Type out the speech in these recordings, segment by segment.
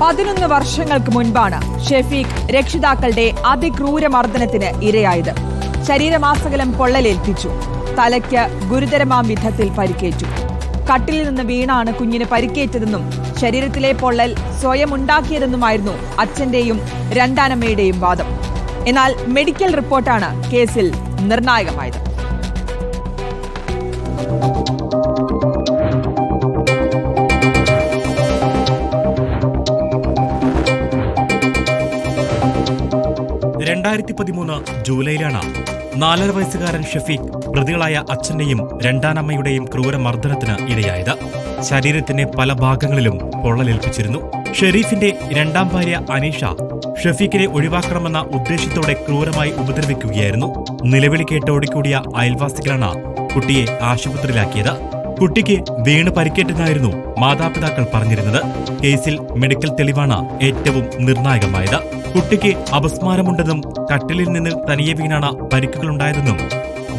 പതിനൊന്ന് വർഷങ്ങൾക്ക് മുൻപാണ് ഷെഫീഖ് രക്ഷിതാക്കളുടെ അതിക്രൂരമർദ്ദനത്തിന് ഇരയായത്. ശരീരമാസകലം പൊള്ളലേൽപ്പിച്ചു. തലയ്ക്ക് ഗുരുതരമാം വിധത്തിൽ പരിക്കേറ്റു. കട്ടിലിൽ നിന്ന് വീണാണ് കുഞ്ഞിന് പരിക്കേറ്റതെന്നും ശരീരത്തിലെ പൊള്ളൽ സ്വയം ഉണ്ടാക്കിയതെന്നുമായിരുന്നു അച്ഛന്റെയും രണ്ടാനമ്മയുടെയും വാദം. എന്നാൽ മെഡിക്കൽ റിപ്പോർട്ടാണ് കേസിൽ നിർണായകമായത്. രണ്ടായിരത്തി പതിമൂന്ന് ജൂലൈയിലാണ് നാലര വയസ്സുകാരൻ ഷഫീഖ് പ്രതികളായ അച്ഛന്റെയും രണ്ടാനമ്മയുടെയും ക്രൂര മർദ്ദനത്തിന് ഇരയായത്. ശരീരത്തിന്റെ പല ഭാഗങ്ങളിലും പൊള്ളലേൽപ്പിച്ചിരുന്നു. ഷെരീഫിന്റെ രണ്ടാം ഭാര്യ അനീഷ ഷഫീഖിനെ ഒഴിവാക്കണമെന്ന ഉദ്ദേശത്തോടെ ക്രൂരമായി ഉപദ്രവിക്കുകയായിരുന്നു. നിലവിളി കേട്ട് ഓടിക്കൂടിയ അയൽവാസികളാണ് കുട്ടിയെ ആശുപത്രിയിലാക്കിയത്. കുട്ടിക്ക് വീണ് പരിക്കേറ്റെന്നായിരുന്നു മാതാപിതാക്കൾ പറഞ്ഞിരുന്നത്. കേസിൽ മെഡിക്കൽ തെളിവാണ് ഏറ്റവും നിർണായകമായത്. കുട്ടിക്ക് അപസ്മാരമുണ്ടെന്നും കട്ടിലിൽ നിന്ന് തനിയെ വീണാണ് പരിക്കുകളുണ്ടായതെന്നും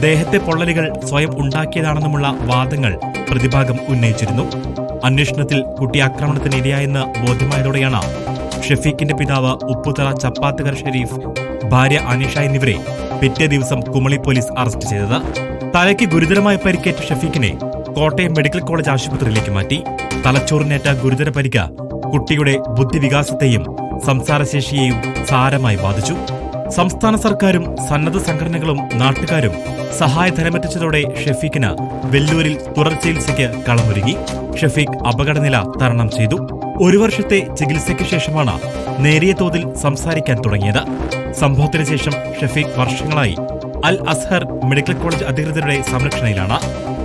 ദേഹത്തെ പൊള്ളലുകൾ സ്വയം ഉണ്ടാക്കിയതാണെന്നുമുള്ള വാദങ്ങൾ പ്രതിഭാഗം ഉന്നയിച്ചിരുന്നു. അന്വേഷണത്തിൽ കുട്ടി ആക്രമണത്തിന് ഇരയായെന്ന് ബോധ്യമായതോടെയാണ് ഷെഫീഖിന്റെ പിതാവ് ഉപ്പുതറ ചപ്പാത്തുകർ ഷെരീഫ് ഭാര്യ അനീഷ എന്നിവരെ പിറ്റേ ദിവസം കുമളി പോലീസ് അറസ്റ്റ് ചെയ്തത്. തലയ്ക്ക് ഗുരുതരമായി പരിക്കേറ്റ ഷഫീഖിനെ കോട്ടയം മെഡിക്കൽ കോളേജ് ആശുപത്രിയിലേക്ക് മാറ്റി. തലച്ചോറിനേറ്റ ഗുരുതര പരിക്ക് കുട്ടിയുടെ ബുദ്ധിവികാസത്തെയും സംസാരശേഷിയെയും സാരമായി ബാധിച്ചു. സംസ്ഥാന സർക്കാരും സന്നദ്ധ സംഘടനകളും നാട്ടുകാരും സഹായധനമെത്തിച്ചതോടെ ഷെഫീഖിന് വെല്ലൂരിൽ തുടർ ചികിത്സയ്ക്ക് കളമൊരുങ്ങി. ഷെഫീഖ് അപകടനില തരണം ചെയ്തു. ഒരു വർഷത്തെ ചികിത്സയ്ക്ക് ശേഷമാണ് നേരിയ തോതിൽ സംസാരിക്കാൻ തുടങ്ങിയത്. സംഭവത്തിന് ശേഷം ഷെഫീഖ് വർഷങ്ങളായി അൽ അസ്ഹർ മെഡിക്കൽ കോളേജ് അധികൃതരുടെ സംരക്ഷണയിലാണ്.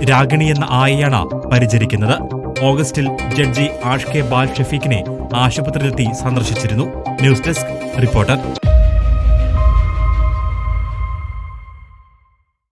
രാഗിണി എന്ന ആയയാണ് പരിചരിക്കുന്നത്. ഓഗസ്റ്റിൽ ജഡ്ജി ആഷ് കെ ബാൽ ഷഫീഖിനെ ആശുപത്രിയിലെത്തി സന്ദർശിച്ചിരുന്നു. News desk reporter.